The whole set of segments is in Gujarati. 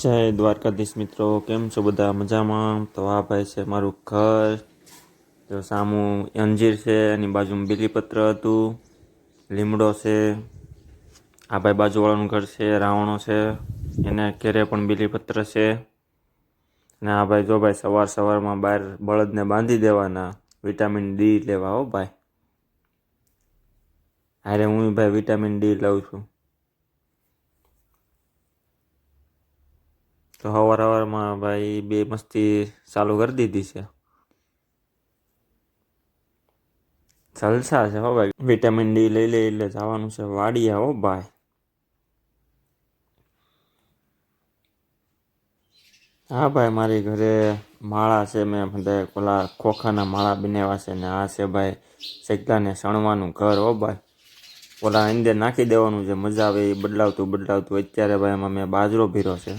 જય દ્વારકાધીશ મિત્રો, કેમ છો બધા? મજામાં? તો આ ભાઈ છે મારું ઘર. તો સામું અંજીર છે, એની બાજુમાં બીલીપત્ર હતું, લીમડો છે. આ ભાઈ બાજુવાળાનું ઘર છે, રાવણો છે. એને ઘેરે પણ બીલીપત્ર છે. અને આ ભાઈ જો ભાઈ સવાર સવારમાં બહાર બળદને બાંધી દેવાના, વિટામિન ડી લેવા હો ભાઈ. હારે હું ભાઈ વિટામિન ડી લઉં છું. તો સવાર સવારમાં ભાઈ બે મસ્તી ચાલુ કરી દીધી છે. જલસા છે હો ભાઈ. વિટામિન ડી લઈ લે એટલે જવાનું છે વાડિયા હો ભાઈ. હા ભાઈ, મારી ઘરે માળા છે, મેં બધા પેલા ખોખાના માળા બનાવ્યા છે ને આ છે ભાઈ સૈકલાને સણવાનું ઘર હો ભાઈ. ઓલા અંદર નાખી દેવાનું છે મજા આવે એ બદલાવતું બદલાવતું. અત્યારે ભાઈ એમાં મેં બાજરો ભીરો છે.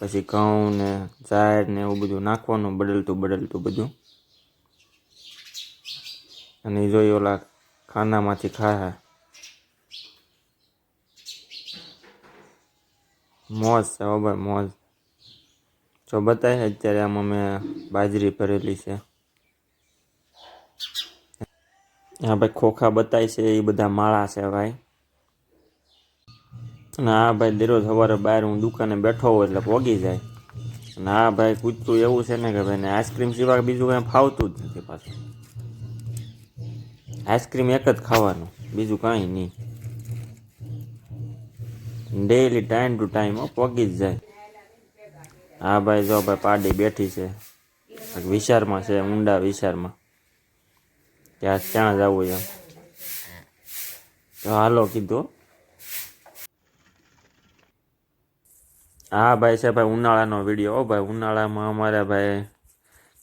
પછી ઘઉં ને ઝાડ ને એવું બધું નાખવાનું, બદલતું બદલતું બધું. અને જોઈ ઓલા ખાનામાંથી ખાય મોજ છે બરાબર મોજ. જો બતાય અત્યારે આમાં મેં બાજરી ભરેલી છે. હા ભાઈ, ખોખા બતાય છે એ બધા માળા છે ભાઈ. હા ભાઈ દરરોજ સવારે બહાર હું દુકાને બેઠો હોઉં એટલે પોગી જાય. આ ભાઈ કૂદતું એવું છે ને કે ભાઈ ને આઈસ્ક્રીમ સિવાય બીજું કાંઈ ફાવતું જ નથી પાછું. આઈસ્ક્રીમ એક જ ખાવાનું, બીજું કાંઈ નહીં. ડેઈલી ટાઈમ ટુ ટાઈમ પોગી જ જાય. હા ભાઈ જો ભાઈ પાડી બેઠી છે. વિચારમાં છે, ઊંડા વિચારમાં ત્યાં ત્યાં જવું એમ. તો હાલો કીધું હા, ભાઈ છે ભાઈ ઉનાળાનો વીડિયો હો, ભાઈ, ઉનાળામાં અમારે ભાઈ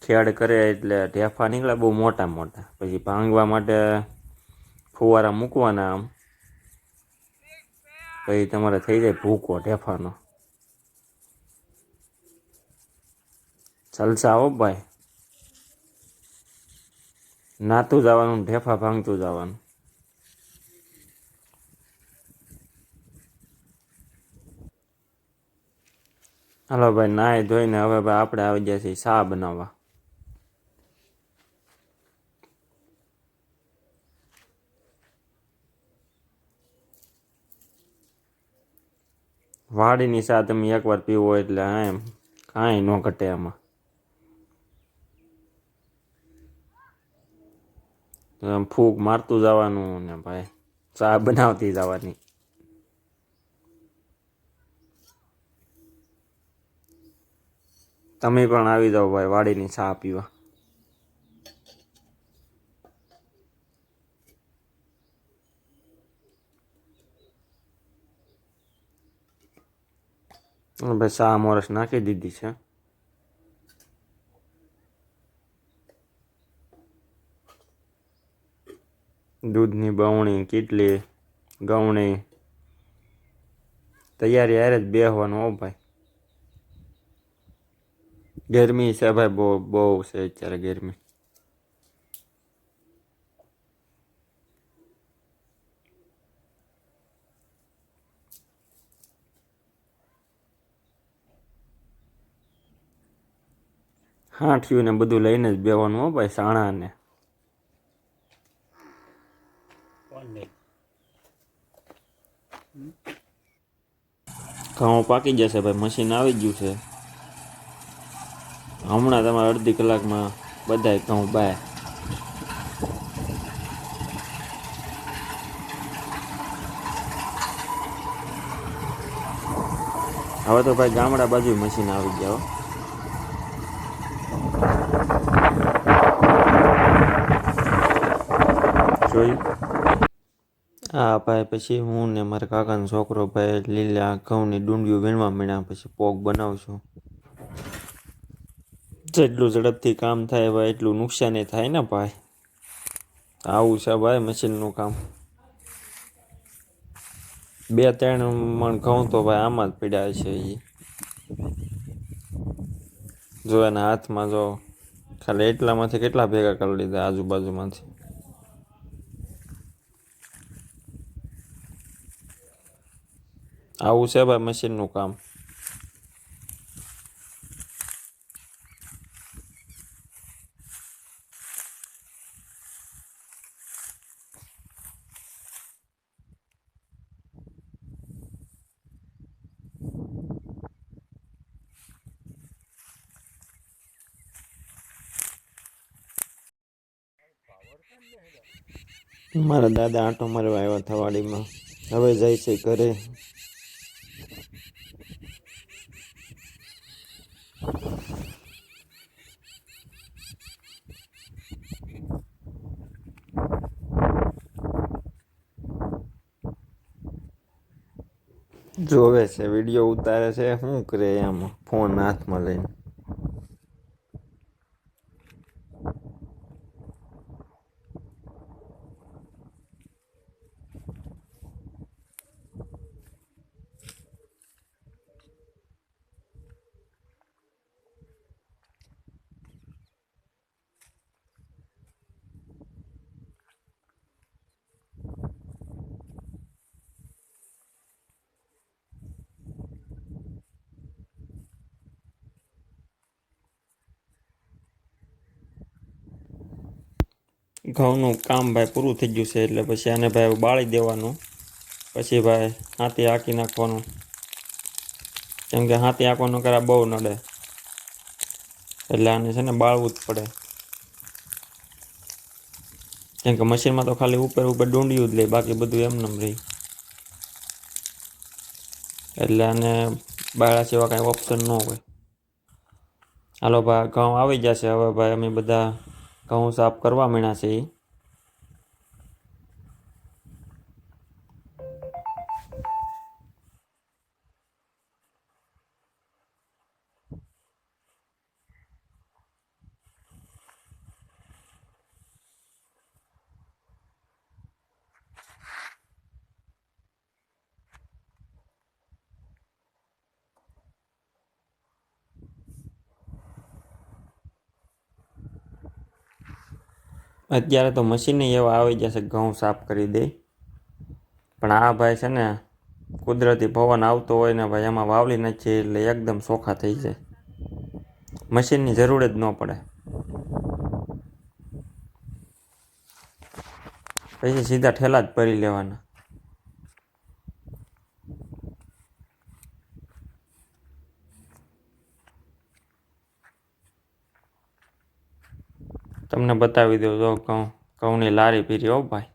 ખેડ કરે એટલે ઢેફા નીકળે બહુ મોટા મોટા. પછી ભાંગવા માટે ફુવારા મૂકવાના આમ. પછી તમારે થઈ જાય ભૂકો, ઢેફાનો. જલસા હો, ભાઈ. નાતું જવાનું, ઢેફા ભાંગતું જવાનું. હાલો ભાઈ, નાહી ધોઈને હવે ભાઈ આપણે આવી ગયા છીએ શા બનાવવા. વાડીની ચા તમે એકવાર પીવો એટલે એમ કાંઈ ન ઘટે એમાં ફૂક મારતું જવાનું ને ભાઈ, ચા બનાવતી જવાની. તમે પણ આવી જાઓ ભાઈ, વાડીની ચા પીવા. ભાઈ, ચા મોરસ નાખી દીધી છે. દૂધની બવણી, કેટલી, ગવણી. તૈયારી હારે જ બેહવાનું હો ભાઈ. ગરમી છે ભાઈ બહુ બહુ છે અત્યારે ગરમી. હાંઠિયું ને બધું લઈને જ બેવાનું હો ભાઈ સાણા ને ઘઉં પાકી જશે ભાઈ મશીન આવી ગયું છે. હમણાં તમારે અડધી કલાકમાં બધાય ઘઉં બાય હવે તો ભાઈ ગામડા બાજુ મશીન આવી ગયા. જોયું? હા ભાઈ, પછી હું ને મારા કાકાનો છોકરો ભાઈ લીલા ઘઉંની ડુંડિયું વીણવા માંડ્યા પછી પોગ બનાવશું. જેટલું ઝડપથી કામ થાય ભાઈ, એટલું નુકસાની થાય ને ભાઈ. આવું છે ભાઈ મશીનનું કામ. બે ત્રણ મણ ઘઉં તો ભાઈ આમાં જ પીડાય છે એ જો એના હાથમાં જો ખાલી એટલામાંથી કેટલા ભેગા કરી લીધા આજુબાજુમાંથી? આવું છે ભાઈ મશીનનું કામ. મારા દાદા આંટો મારવા આવ્યા થવાડીમાં. હવે જાય છે ઘરે. જોવે છે, વીડિયો ઉતારે છે, શું કરે એમ, ફોન હાથમાં લઈને. ઘઉંનું કામ ભાઈ પૂરું થઈ ગયું છે એટલે પછી આને ભાઈ બાળી દેવાનું. પછી ભાઈ હાથી હાંકી નાખવાનું. કેમ કે હાથી હાંકવાનું કરા બહુ નડે. એટલે આને છે ને બાળવું જ પડે. કેમ કે મશીનમાં તો ખાલી ઉપર ઉપર ડુંડિયું જ લે, બાકી બધું એમનેમ રહી. એટલે આને બાળા સિવાય કાંઈ ઓપ્શન ન હોય. હાલો ભાઈ, ઘઉં આવી જશે. હવે ભાઈ અમે બધા ઘઉં સાફ કરવા માંડ્યા છે. અત્યારે તો મશીન એવા આવી જશે ઘઉં સાફ કરી દે. પણ આ ભાઈ છે ને, કુદરતી પવન આવતો હોય ને ભાઈ, એમાં વાવલી નથી એટલે એકદમ સોખા થઈ જાય. મશીનની જરૂર જ ન પડે. પછી સીધા ઠેલા જ ભરી લેવાના. તમને બતાવી દઉં જો ઘઉં ઘઉંની લારી પીરી હો ભાઈ.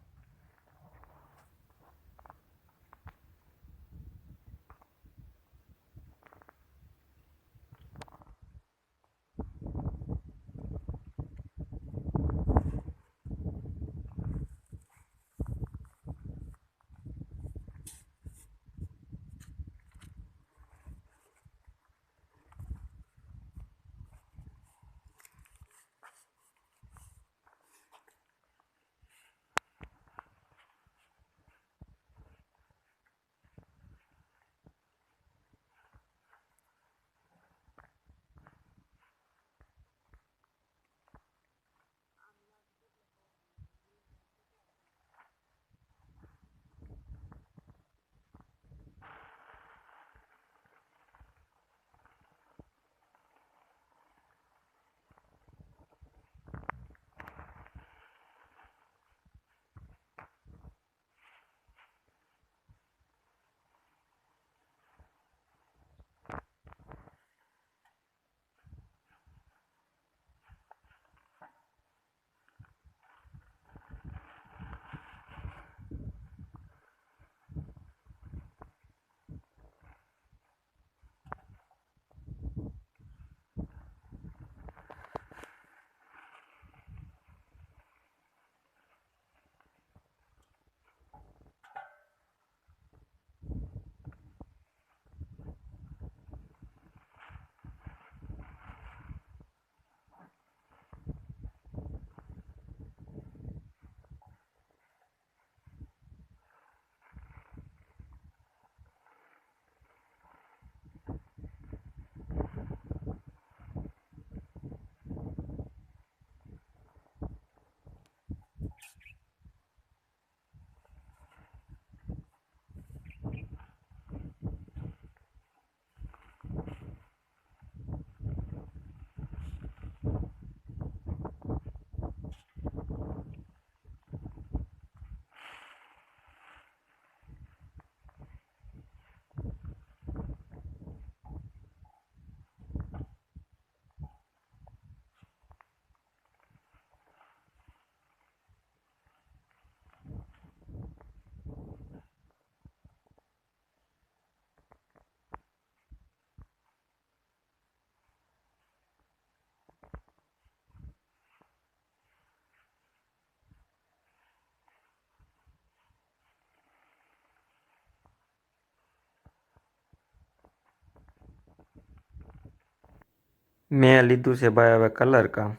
મેં લીધું છે ભાઈ હવે કલર કામ.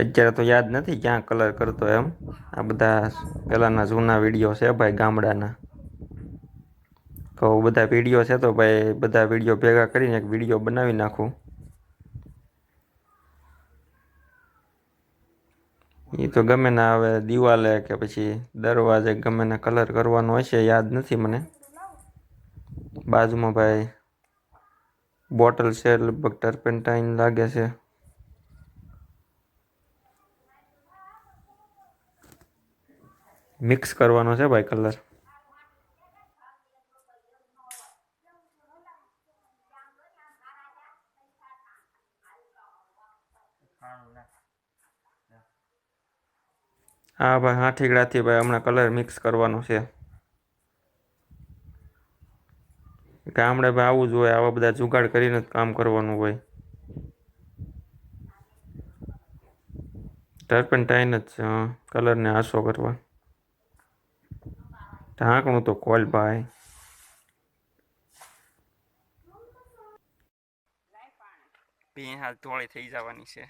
અત્યારે તો યાદ નથી ક્યાં કલર કરતો એમ. આ બધા પહેલાંના જૂના વીડિયો છે ભાઈ ગામડાના. તો બધા વીડિયો છે તો ભાઈ બધા વીડિયો ભેગા કરીને એક વીડિયો બનાવી નાખું. એ તો ગમે ના હવે દિવાલે કે પછી દરવાજે ગમે ને કલર કરવાનો હશે યાદ નથી મને. બાજુમાં ભાઈ બોટલ છે, લગભગ ટર્પેન્ટાઇન લાગે છે. મિક્સ કરવાનો છે ભાઈ કલર. હા ભાઈ, હા ઠીકડાથી ભાઈ, હમણાં કલર મિક્સ કરવાનો છે. ગામડે આવું જ હોય, આવા બધા જુગાડ કરીને જ કામ કરવાનું હોય. ટર્પેન્ટાઇન જ છે કલરને આસો કરવા. ઢાંકણું તો કોલ ભાઈ. પી હાલ ધોળી થઈ જવાની છે.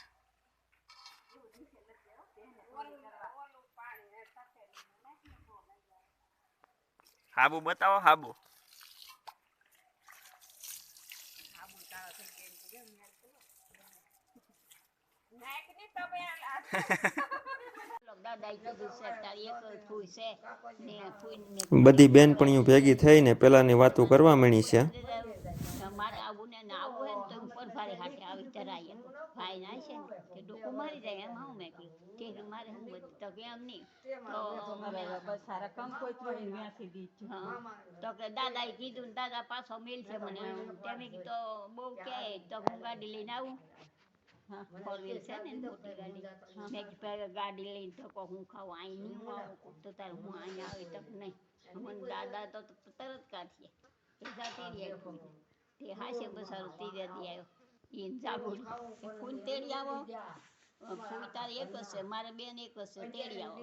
હાબુ બતાવો હાબુ દાદા કીધું છે તારી એક જ ફૂઈ છે ને ફૂઈને બધી બેનપણીઓ ભેગી થઈને પેલાની વાતો કરવા મળી છે. મેં કીધું દાદા પાછો મેલ છે મને તમે કીધું બહુ કે હું ગાડી લઈને આવું ફોર વ્હીલ છે ને મોટી ગાડી? મેં કીધું ગાડી લઈને તો હું ખાવ અહીં નહીં આવું તો તારે હું અહીં આવી તક નહીં. મને દાદા તો તરત કાઢીએ. એ જાતે તે હાશે બસારું તીરે દી આવ્યો. એ જાગુડી કોણ તેડી આવો. તારી એક હશે મારે બેન એક હશે તેડી આવો.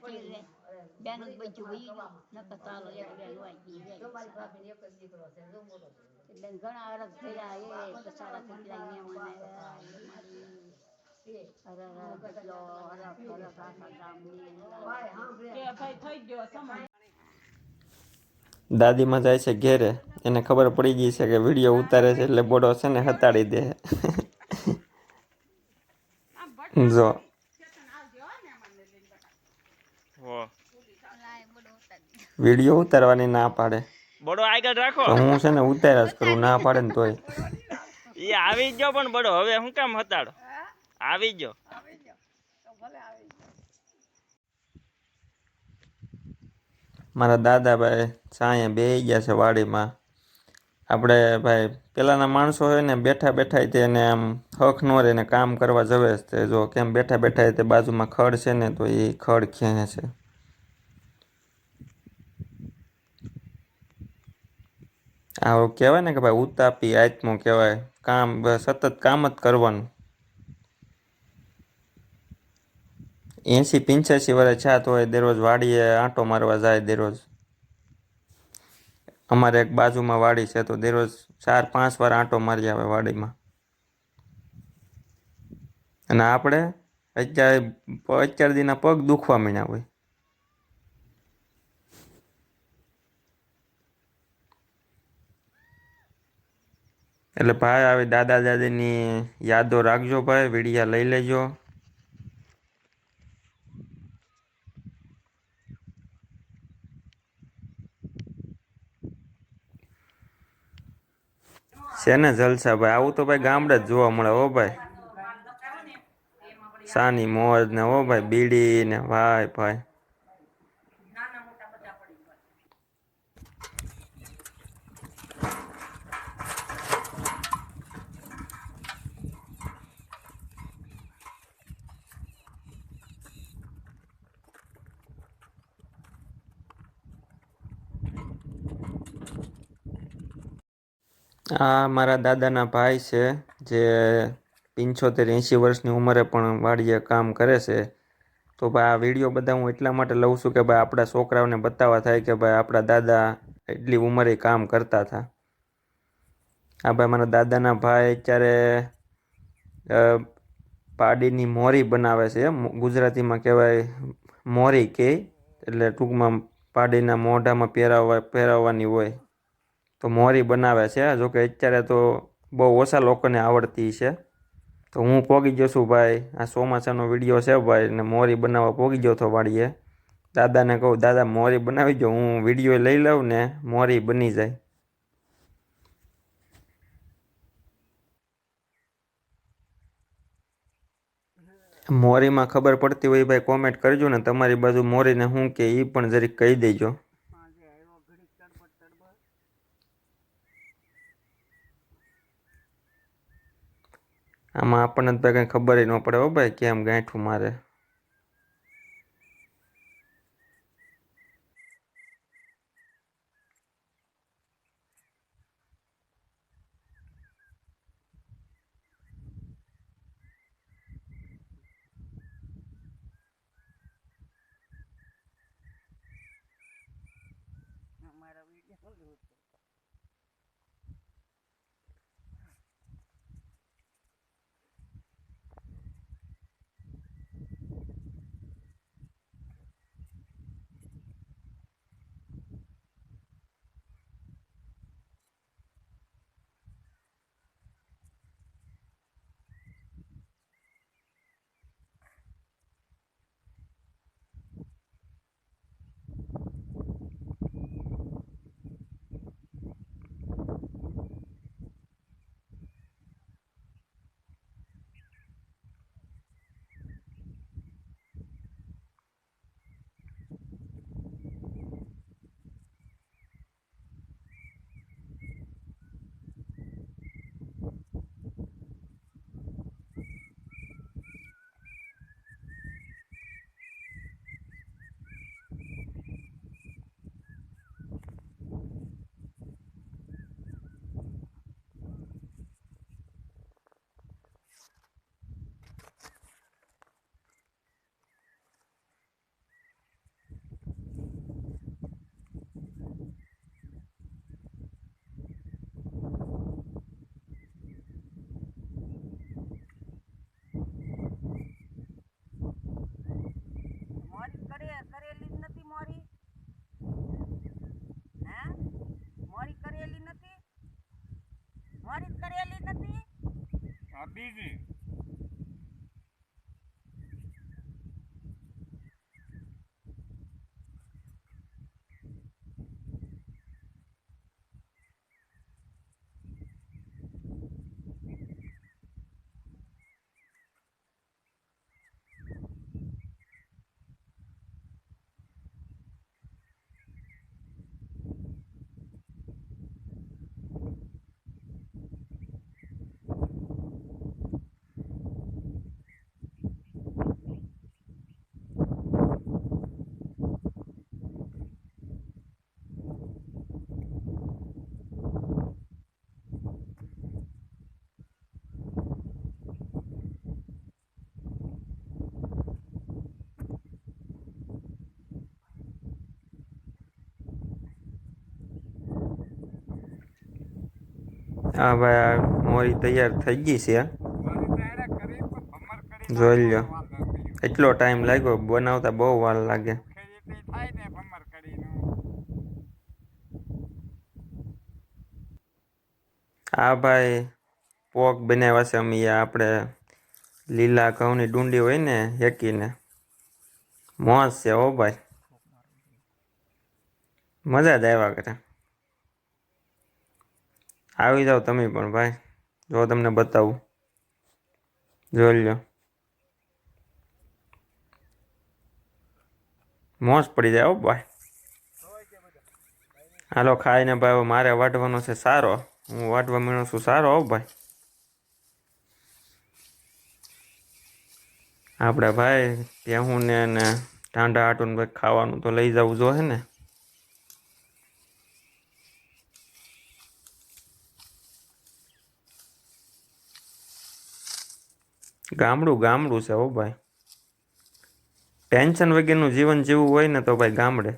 જ રહે બેન બધું નકર ચાલો એક બેન હોય એટલે ઘણા અરગ થયા એ ગામની દાદીમાં જાય છે ઘેરે એને ખબર પડી ગઈ છે કે વીડિયો ઉતારે છે એટલે બોડો છે ને હતાડી દે. જો. વીડિયો ઉતારવાની ના પાડે. બડો આગળ રાખો. હું છે ને ઉતાર્યા જ કરું ના પાડે ને તોય. એ આવી ગયો પણ બડો હવે હું કામ હતાડો? આવી ગયો. મારા દાદાભાઈ સાંયે બે ગયા છે વાડીમાં. આપણે ભાઈ પેલાના માણસો હોય ને બેઠા બેઠા તેને આમ હક ન રહે ને કામ કરવા જવે તે. જો કેમ બેઠા બેઠા તે બાજુમાં ખડ છે ને તો એ ખડ ખેંચે છે. આવું કહેવાય ને કે ભાઈ ઉતાપી આત્મો કહેવાય. કામ સતત કામ જ કરવાનું. એંસી પંચ્યાસી વર્ષ છાત હોય, દરરોજ વાડીએ આંટો મારવા જાય દરરોજ. અમારે એક બાજુમાં વાડી છે તો દરરોજ ચાર, પાંચ વાર આંટો મારી આવે વાડીમાં. અને આપણે અત્યારે અત્યાર દીના પગ દુખવા માંડ્યા હોય. એટલે ભાઈ આવી દાદા દાદીની યાદો રાખજો ભાઈ, વિડીયા લઈ લેજો. છે ને જલસા ભાઈ આવું તો ભાઈ ગામડે જ જોવા મળે હો ભાઈ. સાની મોજ ને હો ભાઈ, બીડી ને ભાઈ ભાઈ. આ મારા દાદાના ભાઈ છે, જે પંચોતેર એંશી વર્ષની ઉંમરે પણ વાડીએ કામ કરે છે. તો ભાઈ આ વીડિયો બધા હું એટલા માટે લઉં છું કે ભાઈ આપણા છોકરાઓને બતાવવા થાય કે ભાઈ આપણા દાદા એટલી ઉંમરે કામ કરતા હતા. આ ભાઈ મારા દાદાના ભાઈ અત્યારે પાડીની મોરી બનાવે છે ગુજરાતીમાં કહેવાય મોરી કે, એટલે ટૂંકમાં પાડીના મોઢામાં પહેરાવવા, પહેરાવવાની હોય. તો મોરી બનાવે છે. જો કે અત્યારે તો બહુ ઓછા લોકોને આવડતી છે. તો હું પોગી ગયો છું ભાઈ. આ ચોમાસાનો વીડિયો છે ભાઈ, ને મોરી બનાવવા પોગી ગયો તો વાડીએ. દાદાને કહું, દાદા, મોરી બનાવી જો હું વીડિયો લઈ લઉં ને મોરી બની જાય. મોરીમાં ખબર પડતી હોય ભાઈ કોમેન્ટ કરજો ને. તમારી બાજુ મોરીને શું કે એ પણ જરીક કહી દેજો. આમાં આપણને તો કંઈ ખબર ન પડે હો ભાઈ કેમ ગાંઠું મારે કરે કરેલી જ નથી મોરી હે મોરી કરેલી નથી મોરી કરેલી નથી આ બીજી હા ભાઈ આ મોરી તૈયાર થઈ ગઈ છે જોઈ લ્યો. એટલો ટાઈમ લાગ્યો, બનાવતા બહુ વાર લાગે. આ ભાઈ પોક બનાવ્યા છે અમે આપણે લીલા ઘઉંની ડુંડી હોય ને, હેકીને. મોસ છે હો ભાઈ. મજા જ આવ્યા કરે. આવી જાઓ તમે પણ ભાઈ. જો તમને બતાવું. જોઈ લો મોજ પડી જાય હો ભાઈ. હાલો ખાઈને ભાઈ મારે વાટવાનો છે સારો. હું વાટવા મીણું છું સારો હો ભાઈ. આપણે ભાઈ ત્યાં ને ને ટાંડા આટું ભાઈ ખાવાનું તો લઈ જવું જોઈએ ને. ગામડું ગામડું છે હો ભાઈ. ટેન્શન વગરનું જીવન જીવવું હોય ને તો ભાઈ ગામડે.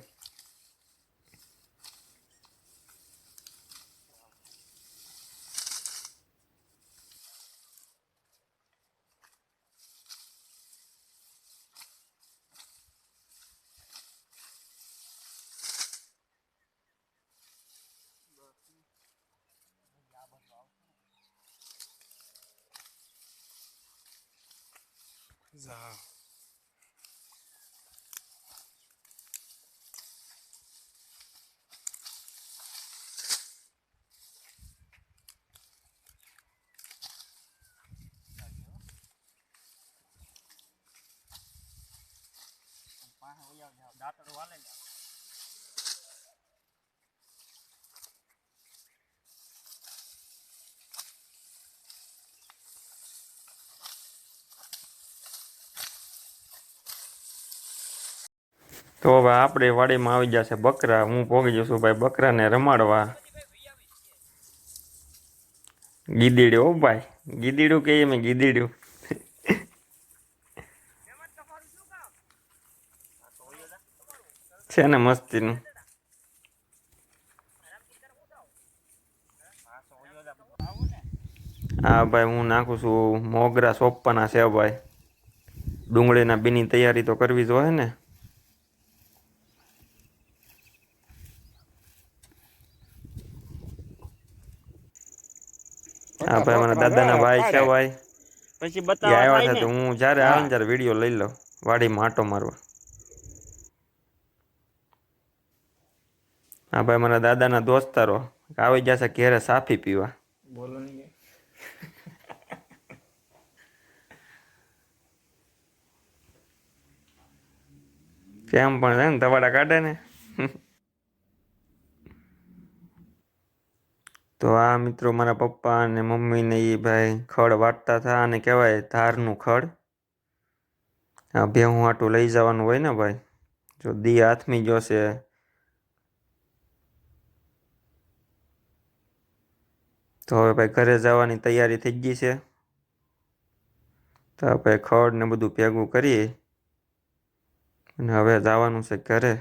તો હવે આપણે વાડીમાં આવી જશે બકરા. હું પોગી જશું ભાઈ બકરાને રમાડવા. ગીદીડ્યું ઓ ભાઈ. ગીદીડ્યું કહીએ મેં ગીદીડ્યું છે ને મસ્તીનું. હા ભાઈ, હું નાખું છું. મોગરા સોંપવાના છે ભાઈ. ડુંગળીના બીની તૈયારી તો કરવી જોઈએ ને. હા ભાઈ મારા દાદાના ભાઈ છે ભાઈ. પછી એ આવ્યા છે તો હું જ્યારે આવે ત્યારે વીડિયો લઈ લઉં. વાડી માટો મારવા. હા ભાઈ મારા દાદાના દોસ્તારો આવી જશે ઘેરે સાફી પીવા. બોલો કેમ પણ છે ને તવાડા કાઢે ને? તો આ મિત્રો મારા પપ્પા અને મમ્મીને એ ભાઈ ખડ વાટતા હતા અને કહેવાય ધારનું ખડ. આ ભેહું આટું લઈ જવાનું હોય ને ભાઈ, જો દી હાથમી જોશે. તો હવે ભાઈ ઘરે જવાની તૈયારી થઈ ગઈ છે. તો આપણે ખડ ને બધું ભેગું કરીએ અને હવે જવાનું છે ઘરે.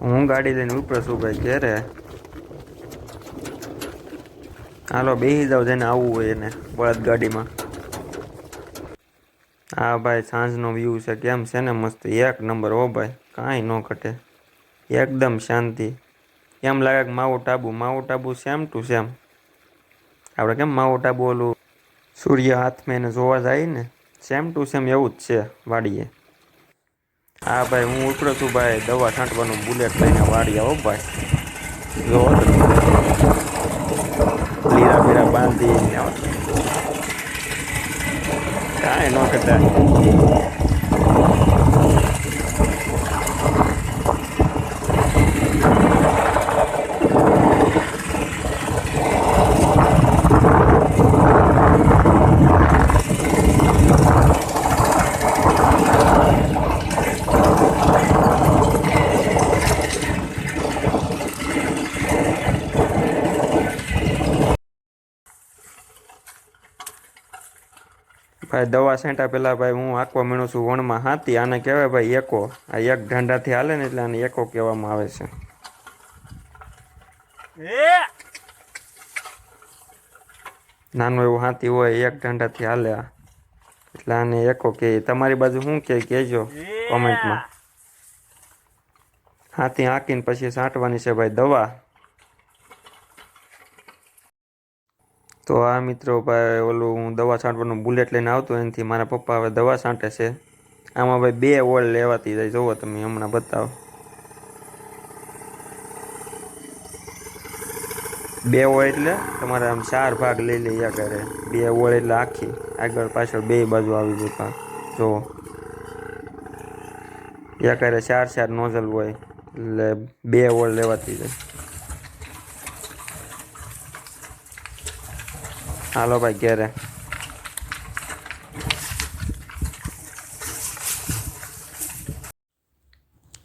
હું ગાડી લઈને ઉપર છું ભાઈ ઘેરે. હાલો બેસી જાવ જેને આવવું હોય એને, બળદ ગાડીમાં. હા ભાઈ, સાંજનો વ્યૂ છે, કેમ છે ને મસ્ત? એક નંબર હો ભાઈ, કાંઈ ન ઘટે. એકદમ શાંતિ. એમ લાગે કે માવો આબુ માવો આબુ સેમ ટુ સેમ આપણે કેમ માવો આબુ ઓલું? સૂર્ય હાથમાં એને જોવા જાય ને સેમ ટુ સેમ એવું જ છે વાડીએ. હા ભાઈ, હું ઉપડો છું ભાઈ. દવા છાંટવાનું બુલેટ લઈને વાળી આવો ભાઈ. જો લીરા બીરા બાંધી કાંઈ ન કરતા. ભાઈ દવા છાંટા પહેલાં ભાઈ હું આંકવા મીણું છું વણમાં હાથી આને કહેવાય ભાઈ એકો. આ એક ઢાંડાથી હાલે ને એટલે આને એકો કહેવામાં આવે છે. નાનું એવું હાથી હોય એક ઢાંડાથી હાલે આ. એટલે આને એકો કે. તમારી બાજુ શું કે કહેજો કોમેન્ટમાં. હાથી હાંકીને પછી છાંટવાની છે ભાઈ દવા. તો આ મિત્રો, ભાઈ, ઓલું હું દવા છાંટવાનું બુલેટ લઈને આવતો એનાથી મારા પપ્પા હવે દવા છાંટે છે. આમાં ભાઈ બે ઓળ લેવાતી જાય જુઓ તમે હમણાં બતાવો. બે ઓળ એટલે તમારે આમ ચાર ભાગ લઈ લઈએ કરે બે ઓળ એટલે આખી. આગળ પાછળ બે બાજુ આવી જાય ભાગ યા કરે ચાર ચાર નોઝલ હોય, એટલે બે ઓળ લેવાતી જાય. હાલો ભાઈ, ઘેરે.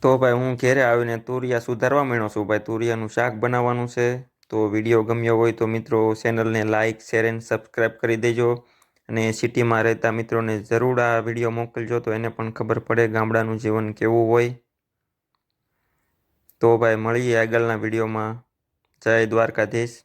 તો ભાઈ, હું ઘેરે આવીને તુરિયા સુધારવા માંડ્યો છું. ભાઈ, તુરિયાનું શાક બનાવવાનું છે. તો વીડિયો ગમ્યો હોય તો મિત્રો ચેનલને લાઇક શેર એન્ડ સબસ્ક્રાઈબ કરી દેજો. અને સિટીમાં રહેતા મિત્રોને જરૂર આ વીડિયો મોકલજો તો એને પણ ખબર પડે ગામડાનું જીવન કેવું હોય. તો ભાઈ, મળીએ આગળના વિડીયોમાં. જય દ્વારકાધીશ.